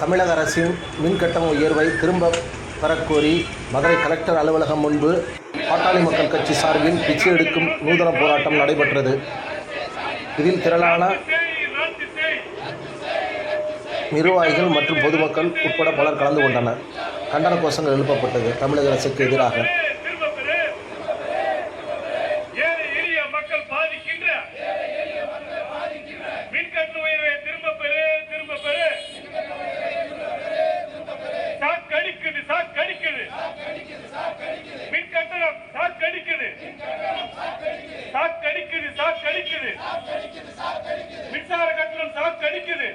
தமிழக அரசின் மின்கட்டண உயர்வை திரும்ப பெறக்கோரி மதுரை கலெக்டர் அலுவலகம் முன்பு பாட்டாளி மக்கள் கட்சி சார்பில் பிச்சை எடுக்கும் நூதன போராட்டம் நடைபெற்றது. இதில் திரளான நிர்வாகிகள் மற்றும் பொதுமக்கள் உட்பட பலர் கலந்து கொண்டனர். கண்டன கோஷங்கள் எழுப்பப்பட்டது. தமிழக அரசுக்கு எதிராக ஏழை எளிய மக்கள் பாதிக்கின்ற மின்கட்டண உயர்வை திரும்ப பெறு திரும்ப பெறு சாக்கடிக்குது சாக்கடிக்குது மின்கட்டணம் சாக்கடிக்குது சாக்கடிக்குது. சாக்கடிக்குது மின்சார கட்டணம் சாக்கடிக்குது.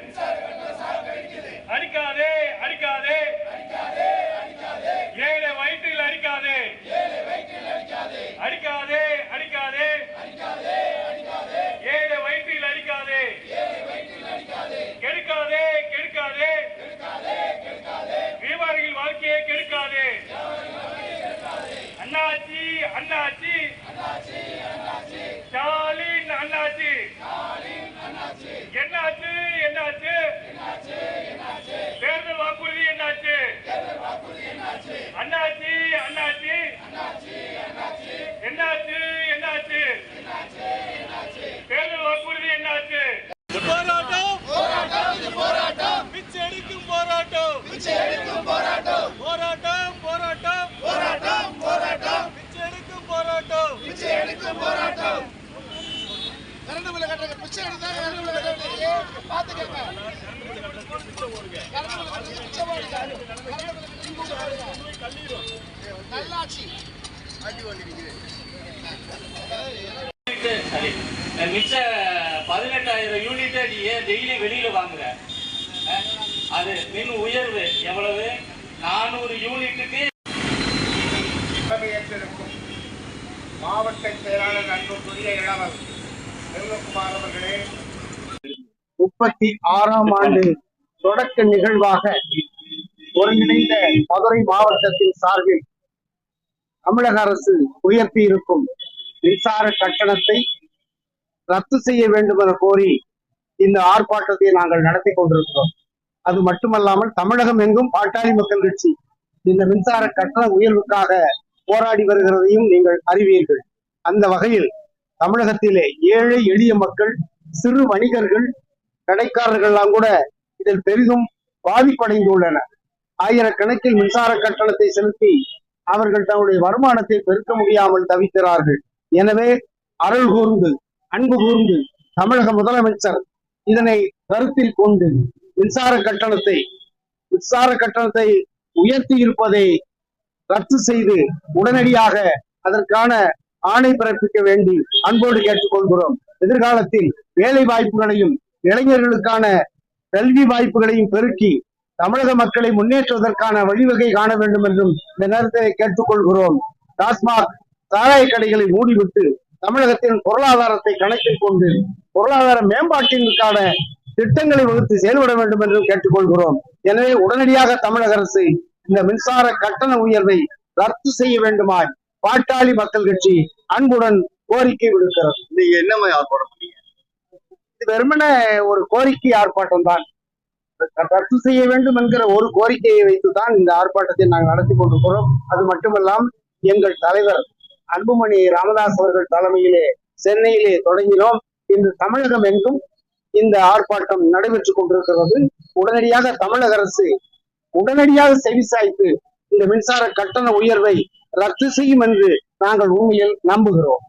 அடிக்காதே அடிக்காதே. ஏழை வயிற்றில் அடிக்காதே. அடிக்காதே அடிக்காதே. ஏழை வயிற்றில் அடிக்காதே. கெடுக்காதே கெடுக்காதே. வியாபாரிகள் வாழ்க்கையை கெடுக்காதே. அண்ணாச்சி அண்ணாச்சி ஸ்டாலின் அண்ணாச்சி என்னாச்சு என்னாச்சு தேர்தல் வாக்குறுதி என்னாச்சு அண்ணாச்சி அண்ணாச்சி என்னாச்சு என்னாச்சு தேர்தல் வாக்குறுதி என்னாச்சு போராட்டம் போராட்டம் பிச்சை எடுக்கும் போராட்டம் பிச்சை எடுக்கும் போராட்டம் போராட்டம் போராட்டம் போராட்டம் போராட்டம் பிச்சை எடுக்கும் போராட்டம் பிச்சை எடுக்கும் போராட்டம் கரண்ட் பில்ல கட்டுறங்க பிச்சை எடுத்தா கரண்ட் பில்ல கட்டுறீங்க பாத்துக்கங்க கரண்ட் பில்ல கட்டுறீங்க பிச்சை போடுங்க கரண்ட் பில்ல கட்டுறீங்க நல்லாட்சி மிச்ச பதினெட்டாயிரம் யூனிட் நீ ஏன் டெய்லி வெளியில வாங்குற அது மின் உயர்வு எவ்வளவு நானூறு யூனிட்டுக்கு தலைமையேற்றிருக்கும் மாவட்ட செயலாளர் அன்புக்குரிய இளவர் செல்வகுமார் முப்பத்தி ஆறாம் ஆண்டு தொடக்க நிகழ்வாக ஒருங்கிணைந்த மதுரை மாவட்டத்தின் சார்பில் தமிழக அரசு உயர்த்தி இருக்கும் மின்சார கட்டணத்தை ரத்து செய்ய வேண்டும் என கோரி இந்த ஆர்ப்பாட்டத்தை நாங்கள் நடத்தி கொண்டிருக்கிறோம். அது மட்டுமல்லாமல் தமிழகம் எங்கும் பாட்டாளி மக்கள் கட்சி இந்த மின்சார கட்டண உயர்வுக்காக போராடி வருகிறதையும் நீங்கள் அறிவீர்கள். அந்த வகையில் தமிழகத்திலே ஏழை எளிய மக்கள் சிறு வணிகர்கள் கடைக்காரர்கள்லாம் கூட இதில் பெரிதும் பாதிப்படைந்துள்ளனர் ஆயிரக்கணக்கில் மின்சார கட்டணத்தை செலுத்தி அவர்கள் தங்களுடைய வருமானத்தை பெருக்க முடியாமல் தவிக்கிறார்கள். எனவே அருள் கூர்ந்து அன்பு கூர்ந்து தமிழக முதலமைச்சர் இதனை கருத்தில் கொண்டு மின்சார கட்டணத்தை மின்சார கட்டணத்தை உயர்த்தி இருப்பதை ரத்து செய்து உடனடியாக அதற்கான ஆணை பிறப்பிக்க வேண்டி அன்போடு கேட்டுக்கொள்கிறோம். எதிர்காலத்தில் வேலை வாய்ப்புகளையும் இளைஞர்களுக்கான கல்வி வாய்ப்புகளையும் பெருக்கி தமிழக மக்களை முன்னேற்றுவதற்கான வழிவகை காண வேண்டும் என்றும் இந்த நேரத்தை கேட்டுக்கொள்கிறோம். டாஸ்மாக் சாராய கடைகளை மூடிவிட்டு தமிழகத்தின் பொருளாதாரத்தை கணக்கில் கொண்டு பொருளாதார மேம்பாட்டிற்கான திட்டங்களை வகுத்து செயல்பட வேண்டும் என்றும் கேட்டுக்கொள்கிறோம். எனவே உடனடியாக தமிழக அரசு இந்த மின்சார கட்டண உயர்வை ரத்து செய்ய வேண்டுமாய் பாட்டாளி மக்கள் கட்சி அன்புடன் கோரிக்கை விடுக்கிறது. நீங்க என்ன மாதிரி ஆர்ப்பாட்டம் பண்ணீங்க? இது வெறுமனே ஒரு கோரிக்கை ஆர்ப்பாட்டம் தான். ரத்து செய்ய வேண்டும் என்கிற ஒரு கோரிக்கையை வைத்துதான் இந்த ஆர்ப்பாட்டத்தை நாங்கள் நடத்தி கொண்டிருக்கிறோம். அது மட்டுமல்லாமல் எங்கள் தலைவர் அன்புமணி ராமதாஸ் அவர்கள் தலைமையிலே சென்னையிலே தொடங்கினோம். இன்று தமிழகம் எங்கும் இந்த ஆர்ப்பாட்டம் நடைபெற்றுக் கொண்டிருக்கிறது. உடனடியாக தமிழக அரசு உடனடியாக செவிசாய்த்து இந்த மின்சார கட்டண உயர்வை ரத்து செய்யும் என்று நாங்கள் உண்மையில் நம்புகிறோம்.